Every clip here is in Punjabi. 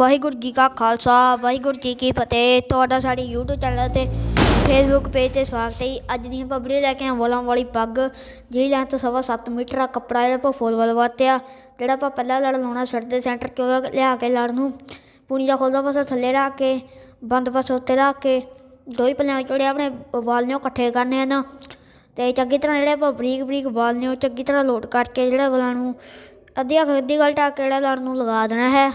ਵਾਹਿਗੁਰੂ ਜੀ ਕਾ ਖਾਲਸਾ, ਵਾਹਿਗੁਰੂ ਜੀ ਕੀ ਫਤਿਹ। ਤੁਹਾਡਾ ਸਾਡੇ YouTube ਚੈਨਲ ਤੇ ਫੇਸਬੁੱਕ ਪੇਜ ਤੇ ਸਵਾਗਤ ਹੈ ਜੀ। ਅੱਜ ਦੀ ਆਪਾਂ ਵੀਡੀਓ ਲੈ ਕੇ ਆਏ ਵੋਲਾਂ ਵਾਲੀ ਪੱਗ। ਜਿਹਦੀ ਲੈਂਥ ਸਵਾ 7 ਮੀਟਰ ਆ, ਕੱਪੜਾ ਜਿਹੜਾ ਆਪਾਂ ਫੁੱਲ ਵਾਲ ਵਰਤਿਆ ਜਿਹੜਾ ਆਪਾਂ ਪਹਿਲਾਂ ਲੜ ਲਾਉਣਾ, ਸਿਰ ਦੇ ਸੈਂਟਰ ਕਿਉਂ ਲਿਆ ਕੇ ਲੜ ਨੂੰ। ਪੂਣੀ ਦਾ ਖੋਲਦਾ ਪਾਸਾ ਥੱਲੇ ਰੱਖ ਕੇ, ਬੰਦ ਪਾਸਾ ਉੱਤੇ ਰੱਖ ਕੇ ਦੋਈ ਪੱਲਿਆਂ ਜਿਹੜੇ ਆਪਣੇ ਵਾਲ ਨੇ ਉਹ ਇਕੱਠੇ ਕਰਨੇ ਹਨ ਤੇ ਚੰਗੀ ਤਰ੍ਹਾਂ ਜਿਹੜੇ ਆਪਾਂ ਬਰੀਕ ਬਰੀਕ ਵਾਲ ਨੇ ਉਹ ਚੰਗੀ ਤਰ੍ਹਾਂ ਲੋਡ ਕਰਕੇ ਜਿਹੜਾ ਵਾਲਾਂ ਨੂੰ ਅੱਧੀ ਅੱਖ ਅੱਧੀ ਗੱਲ ਢੱਕ ਕੇ ਜਿਹੜਾ ਲੜ ਨੂੰ ਲਗਾ ਦੇਣਾ ਹੈ।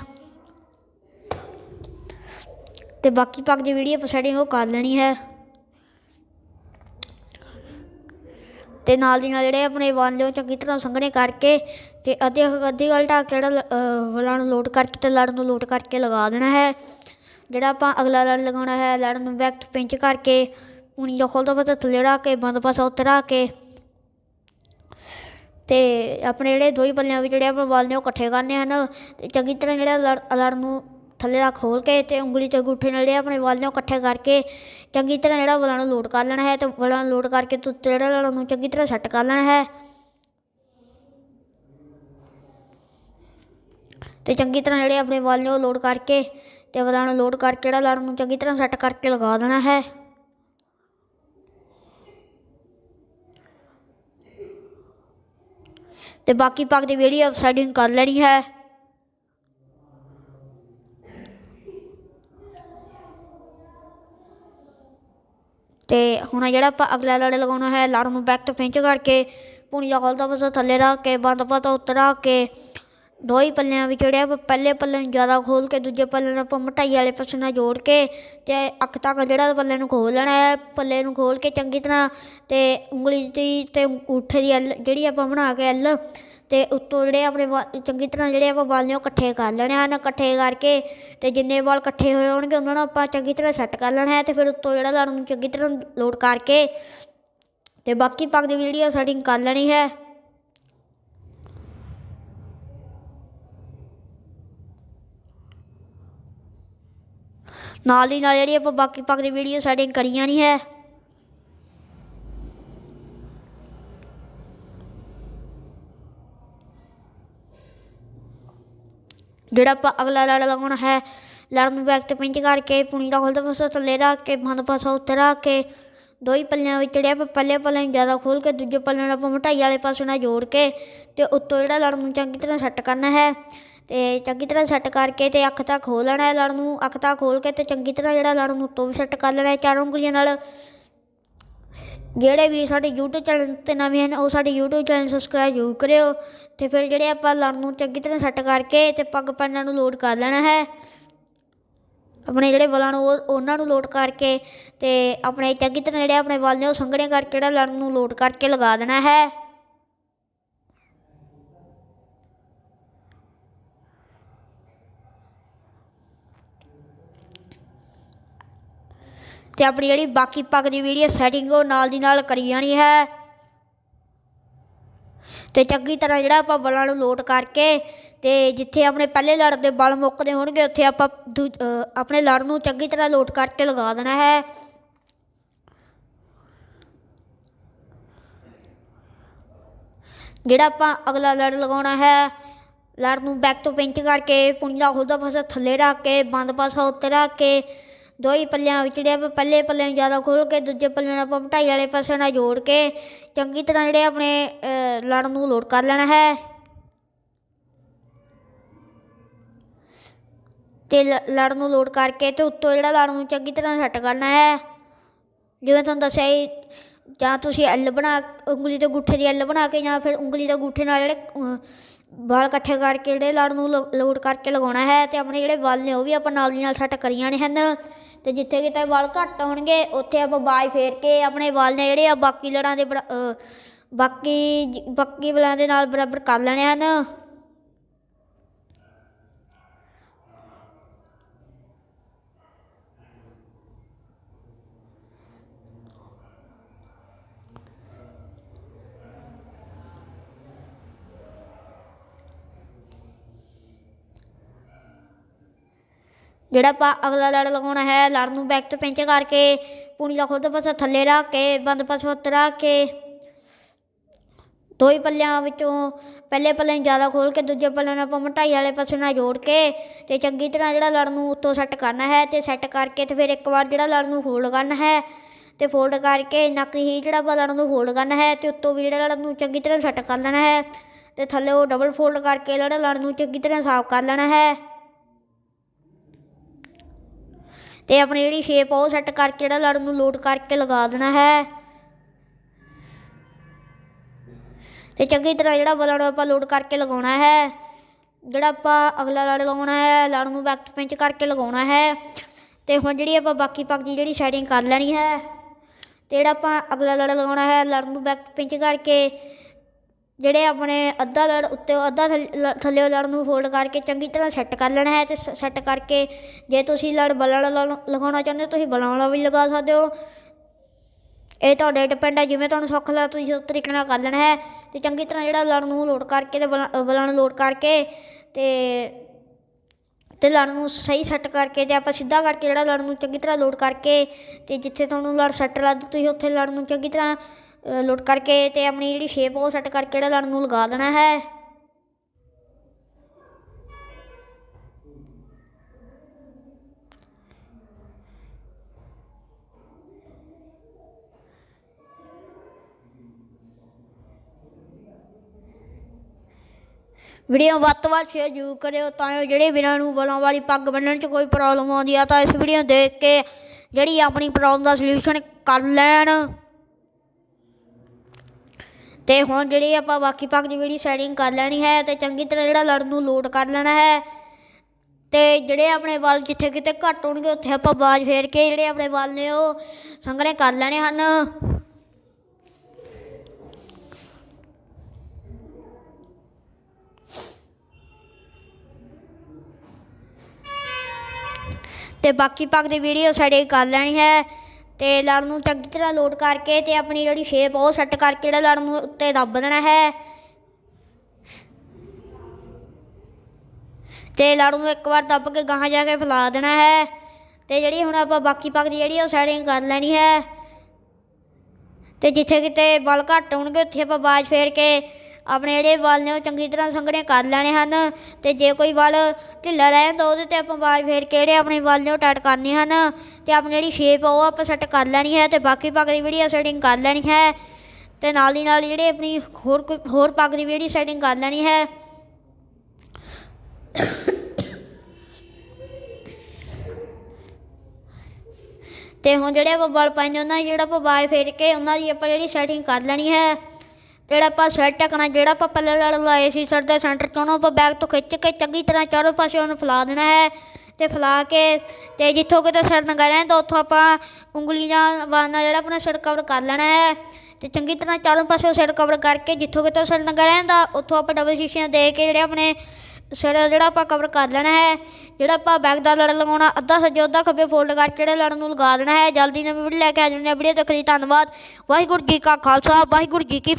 ਤੇ ਬਾਕੀ ਪੱਗ ਦੀ ਵੀਡੀਓ ਆਪਾਂ ਸੈਟਿੰਗ ਉਹ ਕਰ ਲੈਣੀ ਹੈ। ਤੇ ਨਾਲ ਦੀ ਨਾਲ ਜਿਹੜੇ ਆਪਣੇ ਵਾਲ ਲਿਓ ਚੰਗੀ ਤਰ੍ਹਾਂ ਸੰਘਣੇ ਕਰਕੇ ਤੇ ਅੱਧੀ ਅੱਧੀ ਗੱਲ ਢੱਕ ਕੇ ਜਿਹੜਾ ਅਹ, ਵਾਲਾਂ ਨੂੰ ਲੋਡ ਕਰਕੇ ਤੇ ਲੜ ਨੂੰ ਲੋਟ ਕਰਕੇ ਲਗਾ ਦੇਣਾ ਹੈ। ਜਿਹੜਾ ਆਪਾਂ ਅਗਲਾ ਲੜ ਲਗਾਉਣਾ ਹੈ ਲੜ ਨੂੰ ਬੈਕ ਤੋਂ ਪਿੰਚ ਕਰਕੇ ਉਣੀ ਦਾ ਖੋਲਦਾ ਪਤਾ ਥੱਲੇ ਰੱਖ ਕੇ ਬੰਦ ਪਾਸਾ ਉਤਰਾ ਕੇ। ਤੇ ਆਪਣੇ ਜਿਹੜੇ ਦੋਈ ਪੱਲਿਆਂ ਵਿੱਚ ਜਿਹੜੇ ਆਪਾਂ ਵਾਲ ਨੇ ਉਹ ਇਕੱਠੇ ਕਰਨੇ ਹਨ ਤੇ ਚੰਗੀ ਤਰ੍ਹਾਂ ਜਿਹੜਾ ਲੜ ਲੜ ਨੂੰ ਥੱਲੇ ਦਾ ਖੋਲ ਕੇ ਤੇ ਉਂਗਲੀ ਤੇ ਅੰਗੂਠੇ ਨਾਲ ਜਿਹੜੇ ਆਪਣੇ ਵਾਲ ਨੇ ਉਹ ਇਕੱਠੇ ਕਰਕੇ ਚੰਗੀ ਤਰ੍ਹਾਂ ਜਿਹੜਾ ਵਾਲਾਂ ਨੂੰ ਲੋਡ ਕਰ ਲੈਣਾ ਹੈ ਤੇ ਵਾਲਾਂ ਨੂੰ ਲੋਡ ਕਰਕੇ ਤੇ ਜਿਹੜਾ ਲੜ ਨੂੰ ਚੰਗੀ ਤਰ੍ਹਾਂ ਸੈੱਟ ਕਰ ਲੈਣਾ ਹੈ। ਤੇ ਚੰਗੀ ਤਰ੍ਹਾਂ ਜਿਹੜੇ ਆਪਣੇ ਵਾਲ ਨੇ ਉਹ ਲੋਡ ਕਰਕੇ ਤੇ ਵਾਲਾਂ ਨੂੰ ਲੋਡ ਕਰਕੇ ਜਿਹੜਾ ਲੜ ਨੂੰ ਚੰਗੀ ਤਰ੍ਹਾਂ ਸੈੱਟ ਕਰਕੇ ਲਗਾ ਦੇਣਾ ਹੈ। ਤੇ ਬਾਕੀ ਪੱਗ ਦੀ ਵੀਡੀਓ ਅਪਸਾਈਡਿੰਗ ਕਰ ਲੈਣੀ ਹੈ। ਤੇ ਹੁਣ ਜਿਹੜਾ ਆਪਾਂ ਅਗਲਾ ਲੜ ਲਗਾਉਣਾ ਹੈ ਲੜ ਨੂੰ ਬੈਕ ਤੋਂ ਪਿੰਚ ਕਰਕੇ ਪੂਣੀ ਦਾ ਖੋਲਦਾ ਪਾਸਾ ਥੱਲੇ ਰੱਖ ਕੇ, ਬੰਦ ਪਾਸਾ ਉੱਤੇ ਰੱਖ ਕੇ, ਦੋ ਹੀ ਪੱਲਿਆਂ ਵਿੱਚ ਜਿਹੜੇ ਆਪਾਂ ਪਹਿਲੇ ਪੱਲੇ ਨੂੰ ਜ਼ਿਆਦਾ ਖੋਲ ਕੇ ਦੂਜੇ ਪੱਲੇ ਨੂੰ ਆਪਾਂ ਮਟਾਈ ਵਾਲੇ ਪਾਸੇ ਨਾਲ ਜੋੜ ਕੇ ਤੇ ਅੱਖ ਤੱਕ ਜਿਹੜਾ ਪੱਲੇ ਨੂੰ ਖੋਲ ਲੈਣਾ ਹੈ, ਪੱਲੇ ਨੂੰ ਖੋਲ ਕੇ ਚੰਗੀ ਤਰ੍ਹਾਂ ਤੇ ਉਂਗਲੀ ਦੀ ਤੇ ਅੰਗੂਠੇ ਦੀ ਐਲ ਜਿਹੜੀ ਆਪਾਂ ਬਣਾ ਕੇ ਐਲ ਅਤੇ ਉੱਤੋਂ ਜਿਹੜੇ ਆਪਣੇ ਵਾ- ਚੰਗੀ ਤਰ੍ਹਾਂ ਜਿਹੜੇ ਆਪਾਂ ਵਾਲ ਨੇ ਉਹ ਇਕੱਠੇ ਕਰ ਲੈਣੇ ਹਨ, ਇਕੱਠੇ ਕਰਕੇ ਅਤੇ ਜਿੰਨੇ ਵਾਲ ਇਕੱਠੇ ਹੋਏ ਹੋਣਗੇ ਉਹਨਾਂ ਨੂੰ ਆਪਾਂ ਚੰਗੀ ਤਰ੍ਹਾਂ ਸੈੱਟ ਕਰ ਲੈਣਾ ਹੈ ਅਤੇ ਫਿਰ ਉੱਤੋਂ ਜਿਹੜਾ ਲੜ ਨੂੰ ਚੰਗੀ ਤਰ੍ਹਾਂ ਲੋਡ ਕਰਕੇ ਅਤੇ ਬਾਕੀ ਪੱਗ ਦੀ ਜਿਹੜੀ ਵੀਡੀਓ ਸੈਟਿੰਗ ਕਰ ਲੈਣੀ ਹੈ। ਨਾਲ ਦੀ ਨਾਲ ਜਿਹੜੀ ਆਪਾਂ ਬਾਕੀ ਪੱਗ ਦੀ ਵੀਡੀਓ ਸੈਟਿੰਗ ਕਰੀ ਜਾਣੀ ਹੈ। ਜਿਹੜਾ ਆਪਾਂ ਅਗਲਾ ਲੜ ਲਗਾਉਣਾ ਹੈ ਲੜ ਨੂੰ ਬੈਕ ਤੇ ਪਿੰਚ ਕਰਕੇ ਪੁਣੀ ਦਾ ਖੋਲਦਾ ਪਾਸਾ ਥੱਲੇ ਰੱਖ ਕੇ, ਬੰਦ ਪਾਸਾ ਉੱਤੇ ਰੱਖ ਕੇ ਦੋ ਹੀ ਪੱਲਿਆਂ ਵਿੱਚ ਜਿਹੜੇ ਆਪਾਂ ਪਹਿਲੇ ਪੱਲੇ ਨੂੰ ਜ਼ਿਆਦਾ ਖੋਲ ਕੇ, ਦੂਜੇ ਪੱਲੇ ਨਾਲ ਆਪਾਂ ਮਟਾਈ ਵਾਲੇ ਪਾਸੇ ਨਾਲ ਜੋੜ ਕੇ ਤੇ ਉੱਤੋਂ ਜਿਹੜਾ ਲੜ ਨੂੰ ਚੰਗੀ ਤਰ੍ਹਾਂ ਸੈੱਟ ਕਰਨਾ ਹੈ ਤੇ ਚੰਗੀ ਤਰ੍ਹਾਂ ਸੈੱਟ ਕਰਕੇ ਤੇ ਅੱਖ ਤੱਕ ਖੋਲ ਲੈਣਾ ਹੈ ਲੜ ਨੂੰ, ਅੱਖ ਤੱਕ ਖੋਲ ਕੇ ਤੇ ਚੰਗੀ ਤਰ੍ਹਾਂ ਜਿਹੜਾ ਲੜ ਨੂੰ ਉੱਤੋਂ ਵੀ ਸੈੱਟ ਕਰ ਲੈਣਾ ਹੈ ਚਾਰੋਂ ਉਂਗਲੀਆਂ ਨਾਲ। ਜਿਹੜੇ ਵੀ ਸਾਡੇ YouTube ਚੈਨਲ ਤੇ ਨਵੇਂ ਹਨ, ਉਹ ਸਾਡੇ YouTube ਚੈਨਲ ਸਬਸਕ੍ਰਾਈਬ ਜ਼ਰੂਰ ਕਰਿਓ ਤੇ ਫਿਰ ਜਿਹੜੇ ਆਪਾਂ ਲੜ ਨੂੰ ਚੰਗੀ ਤਰ੍ਹਾਂ ਸੈੱਟ ਕਰਕੇ ਤੇ ਪੱਗ ਪੈਨਾਂ ਨੂੰ ਲੋਡ ਕਰ ਲੈਣਾ ਹੈ, ਆਪਣੇ ਜਿਹੜੇ ਵਾਲਾਂ ਨੂੰ, ਉਹ ਉਹਨਾਂ ਨੂੰ ਲੋਡ ਕਰਕੇ ਤੇ ਆਪਣੇ ਚੰਗੀ ਤਰ੍ਹਾਂ ਜਿਹੜੇ ਆਪਣੇ ਵਾਲ ਨੇ ਉਹ ਸੰਘਣੇ ਕਰਕੇ ਜਿਹੜਾ ਲੜ ਨੂੰ ਲੋਡ ਕਰਕੇ ਲਗਾ ਦੇਣਾ ਹੈ। ਤੇ ਆਪਣੀ ਜਿਹੜੀ ਬਾਕੀ ਪੱਗ ਦੀ ਵੀਡੀਓ ਸੈਟਿੰਗ ਉਹ ਨਾਲ ਦੀ ਨਾਲ ਕਰੀ ਜਾਣੀ ਹੈ। ਤੇ ਚੰਗੀ ਤਰ੍ਹਾਂ ਜਿਹੜਾ ਆਪਾਂ ਬਲਾਂ ਨੂੰ ਲੋਟ ਕਰਕੇ ਤੇ ਜਿੱਥੇ ਆਪਣੇ ਪਹਿਲੇ ਲੜ ਦੇ ਬਲ ਮੁੱਕਦੇ ਹੋਣਗੇ, ਉੱਥੇ ਆਪਾਂ ਦੂ- ਆਪਣੇ ਲੜ ਨੂੰ ਚੰਗੀ ਤਰ੍ਹਾਂ ਲੋਟ ਕਰਕੇ ਲਗਾ ਦੇਣਾ ਹੈ। ਜਿਹੜਾ ਆਪਾਂ ਅਗਲਾ ਲੜ ਲਗਾਉਣਾ ਹੈ, ਲੜ ਨੂੰ ਬੈਕ ਤੋਂ ਪਿੰਚ ਕਰਕੇ ਪੁਣੀ ਦਾ ਪਾਸਾ ਥੱਲੇ ਰੱਖ ਕੇ, ਬੰਦ ਪਾਸਾ ਉੱਤੇ ਰੱਖ ਕੇ ਦੋ ਹੀ ਪੱਲਿਆਂ ਵਿੱਚ ਜਿਹੜੇ ਆਪਾਂ ਪਹਿਲੇ ਪੱਲੇ ਨੂੰ ਜ਼ਿਆਦਾ ਖੋਲ ਕੇ ਦੂਜੇ ਪੱਲੇ ਨਾਲ ਆਪਾਂ ਮਟਾਈ ਵਾਲੇ ਪਾਸੇ ਨਾਲ ਜੋੜ ਕੇ ਚੰਗੀ ਤਰ੍ਹਾਂ ਜਿਹੜੇ ਆਪਣੇ ਲੜ ਨੂੰ ਲੋਡ ਕਰ ਲੈਣਾ ਹੈ। ਤੇ ਲ- ਲੜ ਨੂੰ ਲੋਡ ਕਰਕੇ ਤੇ ਉੱਤੋਂ ਜਿਹੜਾ ਲੜ ਨੂੰ ਚੰਗੀ ਤਰ੍ਹਾਂ ਸੈੱਟ ਕਰਨਾ ਹੈ। ਜਿਵੇਂ ਤੁਹਾਨੂੰ ਦੱਸਿਆ ਸੀ ਜਾਂ ਤੁਸੀਂ ਐਲ ਬਣਾ, ਉਂਗਲੀ ਤੇ ਗੁੱਠੇ ਦੀ ਐਲ ਬਣਾ ਕੇ ਜਾਂ ਫਿਰ ਉਂਗਲੀ ਦੇ ਗੁੱਠੇ ਨਾਲ ਜਿਹੜੇ ਵਾਲ ਇਕੱਠੇ ਕਰਕੇ ਜਿਹੜੇ ਲੜ ਨੂੰ ਲੋ- ਲੋਡ ਕਰਕੇ ਲਗਾਉਣਾ ਹੈ ਤੇ ਆਪਣੇ ਜਿਹੜੇ ਵਾਲ ਨੇ ਉਹ ਵੀ ਆਪਾਂ ਨਾਲ ਦੀ ਨਾਲ ਸੈੱਟ ਕਰੀ ਜਾਣੇ ਹਨ। ਤੇ ਜਿੱਥੇ ਕਿਤੇ ਵਾਲ ਘੱਟ ਹੋਣਗੇ ਉੱਥੇ ਆਪਾਂ ਬਾਜ ਫੇਰ ਕੇ ਆਪਣੇ ਵਾਲ ਨੇ ਜਿਹੜੇ ਆ ਬਾਕੀ ਲੜਾਂ ਦੇ ਬਰਾ- ਬਾਕੀ ਬਾਕੀ ਵਾਲਾਂ ਦੇ ਨਾਲ ਬਰਾਬਰ ਕਰ ਲੈਣੇ ਹਨ। ਜਿਹੜਾ ਆਪਾਂ ਅਗਲਾ ਲੜ ਲਗਾਉਣਾ ਹੈ ਲੜ ਨੂੰ ਬੈਕ ਤੋਂ ਪਿੰਚ ਕਰਕੇ ਪੂਣੀ ਦਾ ਖੁੱਲਦਾ ਪਾਸਾ ਥੱਲੇ ਰੱਖ ਕੇ, ਬੰਦ ਪਾਸਾ ਉੱਤੇ ਰੱਖ ਕੇ, ਦੋ ਹੀ ਪੱਲਿਆਂ ਵਿੱਚੋਂ ਪਹਿਲੇ ਪੱਲੇ ਨੂੰ ਜ਼ਿਆਦਾ ਖੋਲ ਕੇ, ਦੂਜੇ ਪੱਲੇ ਨੂੰ ਆਪਾਂ ਮੋਟਾਈ ਵਾਲੇ ਪਾਸੇ ਨਾਲ ਜੋੜ ਕੇ ਤੇ ਚੰਗੀ ਤਰ੍ਹਾਂ ਜਿਹੜਾ ਲੜ ਨੂੰ ਉੱਤੋਂ ਸੈੱਟ ਕਰਨਾ ਹੈ ਤੇ ਸੈੱਟ ਕਰਕੇ ਤੇ ਫਿਰ ਇੱਕ ਵਾਰ ਜਿਹੜਾ ਲੜ ਨੂੰ ਫੋਲਡ ਕਰਨਾ ਹੈ ਤੇ ਫੋਲਡ ਕਰਕੇ ਨੱਕ ਹੀ ਜਿਹੜਾ ਆਪਾਂ ਲੜ ਨੂੰ ਫੋਲਡ ਕਰਨਾ ਹੈ ਤੇ ਉੱਤੋਂ ਵੀ ਜਿਹੜਾ ਲੜ ਨੂੰ ਚੰਗੀ ਤਰ੍ਹਾਂ ਸੈੱਟ ਕਰ ਲੈਣਾ ਹੈ ਤੇ ਥੱਲੇ ਉਹ ਡਬਲ ਫੋਲਡ ਕਰਕੇ ਜਿਹੜਾ ਲੜ ਨੂੰ ਚੰਗੀ ਤਰ੍ਹਾਂ ਸਾਫ਼ ਕਰ ਲੈਣਾ ਹੈ। ਤੇ ਆਪਣੀ ਜਿਹੜੀ ਸ਼ੇਪ ਆ ਉਹ ਸੈੱਟ ਕਰਕੇ ਜਿਹੜਾ ਲੜ ਨੂੰ ਲੋਡ ਕਰਕੇ ਲਗਾ ਦੇਣਾ ਹੈ। ਤੇ ਚੰਗੀ ਤਰ੍ਹਾਂ ਜਿਹੜਾ ਬਲਨ ਆਪਾਂ ਲੋਡ ਕਰਕੇ ਲਗਾਉਣਾ ਹੈ, ਜਿਹੜਾ ਆਪਾਂ ਅਗਲਾ ਲੜ ਲਗਾਉਣਾ ਹੈ, ਲੜ ਨੂੰ ਬੈਕ ਪਿੰਚ ਕਰਕੇ ਲਗਾਉਣਾ ਹੈ। ਤੇ ਹੁਣ ਜਿਹੜੀ ਆਪਾਂ ਬਾਕੀ ਪੱਗ ਦੀ ਜਿਹੜੀ ਸੈਟਿੰਗ ਕਰ ਲੈਣੀ ਹੈ, ਤੇ ਜਿਹੜਾ ਆਪਾਂ ਅਗਲਾ ਲੜ ਲਗਾਉਣਾ ਹੈ ਲੜ ਨੂੰ ਬੈਕ ਪਿੰਚ ਕਰਕੇ ਜਿਹੜੇ ਆਪਣੇ ਅੱਧਾ ਲੜ ਉੱਤੇ ਅੱਧਾ ਥੱਲੇ ਲੜ ਨੂੰ ਫੋਲਡ ਕਰਕੇ ਚੰਗੀ ਤਰ੍ਹਾਂ ਸੈੱਟ ਕਰ ਲੈਣਾ ਹੈ ਤੇ ਸੈੱਟ ਕਰਕੇ ਜੇ ਤੁਸੀਂ ਲੜ ਬਲਣ ਲਗਾਉਣਾ ਚਾਹੁੰਦੇ ਹੋ ਤੁਸੀਂ ਬਲਣ ਵਾਲਾ ਵੀ ਲਗਾ ਸਕਦੇ ਹੋ। ਇਹ ਤੁਹਾਡੇ ਡਿਪੈਂਡ ਹੈ, ਜਿਵੇਂ ਤੁਹਾਨੂੰ ਸੌਖਾ ਲੱਗਦਾ ਤੁਸੀਂ ਉਸ ਤਰੀਕੇ ਨਾਲ ਕਰ ਲੈਣਾ ਹੈ ਤੇ ਚੰਗੀ ਤਰ੍ਹਾਂ ਜਿਹੜਾ ਲੜ ਨੂੰ ਲੋਡ ਕਰਕੇ ਤੇ ਬਲਣ ਲੋਡ ਕਰਕੇ ਤੇ ਤੇ ਲੜ ਨੂੰ ਸਹੀ ਸੈੱਟ ਕਰਕੇ ਤੇ ਆਪਾਂ ਸਿੱਧਾ ਕਰਕੇ ਜਿਹੜਾ ਲੜ ਨੂੰ ਚੰਗੀ ਤਰ੍ਹਾਂ ਲੋਡ ਕਰਕੇ ਤੇ ਜਿੱਥੇ ਤੁਹਾਨੂੰ ਲੜ ਸੈੱਟ ਲੱਗਦਾ ਤੁਸੀਂ ਉੱਥੇ ਲੜ ਨੂੰ ਚੰਗੀ ਤਰ੍ਹਾਂ ਲੋਡ ਕਰਕੇ ਤੇ ਆਪਣੀ ਜਿਹੜੀ ਸ਼ੇਪ ਉਹ ਸੈੱਟ ਕਰਕੇ ਜਿਹੜਾ ਲੜਨ ਨੂੰ ਲਗਾ ਦੇਣਾ ਹੈ। ਵੀਡੀਓ ਵੱਧ ਤੋਂ ਵੱਧ ਸ਼ੇਅਰ ਜ਼ਰੂਰ ਕਰਿਓ ਤਾਂ ਜੋ ਜਿਹੜੇ ਵੀਰਾਂ ਨੂੰ ਬਲਾਂ ਵਾਲੀ ਪੱਗ ਬੰਨਣ 'ਚ ਕੋਈ ਪ੍ਰੋਬਲਮ ਆਉਂਦੀ ਆ ਤਾਂ ਇਸ ਵੀਡੀਓ ਦੇਖ ਕੇ ਜਿਹੜੀ ਆਪਣੀ ਪ੍ਰੋਬਲਮ ਦਾ ਸੋਲੂਸ਼ਨ ਕਰ ਲੈਣ। ਤੇ ਹੁਣ ਜਿਹੜੀ ਆਪਾਂ ਬਾਕੀ ਪੱਗ ਦੀ ਵੀਡੀਓ ਸੈਟਿੰਗ ਕਰ ਲੈਣੀ ਹੈ ਤੇ ਚੰਗੀ ਤਰ੍ਹਾਂ ਜਿਹੜਾ ਲੜ ਨੂੰ ਲੋਡ ਕਰ ਲੈਣਾ ਹੈ, ਤੇ ਜਿਹੜੇ ਆਪਣੇ ਵਾਲ ਜਿੱਥੇ ਕਿਤੇ ਘੱਟ ਹੋਣਗੇ ਉੱਥੇ ਆਪਾਂ ਬਾਜ ਫੇਰ ਕੇ ਜਿਹੜੇ ਆਪਣੇ ਵਾਲ ਨੇ ਉਹ ਸੰਘਣੇ ਕਰ ਲੈਣੇ ਹਨ। ਤੇ ਬਾਕੀ ਪੱਗ ਦੀ ਵੀਡੀਓ ਸਾਡੇ ਕਰ ਲੈਣੀ ਹੈ। ਤੇ ਲੜ ਨੂੰ ਚੰਗੀ ਤਰ੍ਹਾਂ ਲੋਡ ਕਰਕੇ ਤੇ ਆਪਣੀ ਜਿਹੜੀ ਸ਼ੇਪ ਉਹ ਸੈੱਟ ਕਰਕੇ ਜਿਹੜਾ ਲੜ ਨੂੰ ਉੱਤੇ ਦੱਬ ਦੇਣਾ ਹੈ। ਤੇ ਲੜ ਨੂੰ ਇੱਕ ਵਾਰ ਦੱਬ ਕੇ ਗਾਹਾਂ ਜਾ ਕੇ ਫੈਲਾ ਦੇਣਾ ਹੈ। ਤੇ ਜਿਹੜੀ ਹੁਣ ਆਪਾਂ ਬਾਕੀ ਪੱਗ ਦੀ ਜਿਹੜੀ ਉਹ ਸੈਟਿੰਗ ਕਰ ਲੈਣੀ ਹੈ। ਤੇ ਜਿੱਥੇ ਕਿਤੇ ਬਲ ਘੱਟ ਹੋਣਗੇ, ਉੱਥੇ ਆਪਾਂ ਬਾਜ ਫੇਰ ਕੇ ਆਪਣੇ ਜਿਹੜੇ ਵਾਲ ਨੇ ਉਹ ਚੰਗੀ ਤਰ੍ਹਾਂ ਸੰਘਣੇ ਕਰ ਲੈਣੇ ਹਨ ਤੇ ਜੇ ਕੋਈ ਵਾਲ ਢਿੱਲਾ ਰਹਿ ਜਾਂਦਾ ਉਹਦੇ ਤੇ ਆਪਾਂ ਬਾਜ ਫੇਰ ਕੇ ਜਿਹੜੇ ਆਪਣੇ ਵਾਲ ਨੇ ਉਹ ਟਾਈਟ ਕਰਨੇ ਹਨ ਤੇ ਆਪਣੀ ਜਿਹੜੀ ਸ਼ੇਪ ਆ ਉਹ ਆਪਾਂ ਸੈੱਟ ਕਰ ਲੈਣੀ ਹੈ ਤੇ ਬਾਕੀ ਪੱਗ ਦੀ ਵੀਡੀਓ ਸੈਟਿੰਗ ਕਰ ਲੈਣੀ ਹੈ ਤੇ ਨਾਲ ਦੀ ਨਾਲ ਜਿਹੜੇ ਆਪਣੀ ਹੋਰ ਕੋਈ ਹੋਰ ਪੱਗ ਦੀ ਜਿਹੜੀ ਸੈਟਿੰਗ ਕਰ ਲੈਣੀ ਹੈ ਤੇ ਹੁਣ ਜਿਹੜੇ ਆਪਾਂ ਬਲ ਪਾਈਨੇ ਉਹਨਾਂ ਜਿਹੜਾ ਆਪਾਂ ਬਾਜ ਫੇਰ ਕੇ ਉਹਨਾਂ ਦੀ ਆਪਾਂ ਜਿਹੜੀ ਸੈਟਿੰਗ ਕਰ ਲੈਣੀ ਹੈ। ਜਿਹੜਾ ਆਪਾਂ ਸੈੱਟ ਟਕਣਾ ਜਿਹੜਾ ਆਪਾਂ ਪੱਲੇ ਲੜ ਲਾਏ ਸੀ ਸਿਰ ਦੇ ਸੈਂਟਰ ਤੋਂ ਉਹਨੂੰ ਆਪਾਂ ਬੈਗ ਤੋਂ ਖਿੱਚ ਕੇ ਚੰਗੀ ਤਰ੍ਹਾਂ ਚਾਰੋਂ ਪਾਸੇ ਉਹਨੂੰ ਫੈਲਾ ਦੇਣਾ ਹੈ ਤੇ ਫੈਲਾ ਕੇ ਤੇ ਜਿੱਥੋਂ ਕਿਤੇ ਸਿਰ ਨੰਗਾ ਰਹਿੰਦਾ ਉੱਥੋਂ ਆਪਾਂ ਉਂਗਲੀ ਨਾਲ ਵਾਲ ਨਾਲ ਜਿਹੜਾ ਆਪਣਾ ਸਿਰ ਕਵਰ ਕਰ ਲੈਣਾ ਹੈ ਤੇ ਚੰਗੀ ਤਰ੍ਹਾਂ ਚਾਰੋਂ ਪਾਸੇ ਸਿਰ ਕਵਰ ਕਰਕੇ ਜਿੱਥੋਂ ਕਿਤੇ ਸਿਰ ਨੰਗਾ ਰਹਿੰਦਾ ਉੱਥੋਂ ਆਪਾਂ ਡਬਲ ਸ਼ੀਸ਼ੀਆਂ ਦੇ ਕੇ ਜਿਹੜੇ ਆਪਣੇ ਸਿਰ ਜਿਹੜਾ ਆਪਾਂ ਕਵਰ ਕਰ ਲੈਣਾ ਹੈ, ਜਿਹੜਾ ਆਪਾਂ ਬੈਗ ਦਾ ਲੜ ਲਗਾਉਣਾ, ਅੱਧਾ ਸੱਜੇ ਅੱਧਾ ਖੱਬੇ ਫੋਲਡ ਕਰਕੇ ਜਿਹੜਾ ਲੜ ਨੂੰ ਲਗਾ ਦੇਣਾ ਹੈ। ਜਲਦੀ ਨਵੀਂ ਵੀਡੀਓ ਲੈ ਕੇ ਆ ਜਾਂਦੇ ਹਾਂ। ਵੀਡੀਓ ਦੇਖਣ ਲਈ, ਧੰਨਵਾਦ। ਵਾਹਿਗੁਰੂ ਜੀ ਕਾ ਖਾਲਸਾ, ਵਾਹਿਗੁਰੂ ਜੀ ਕੀ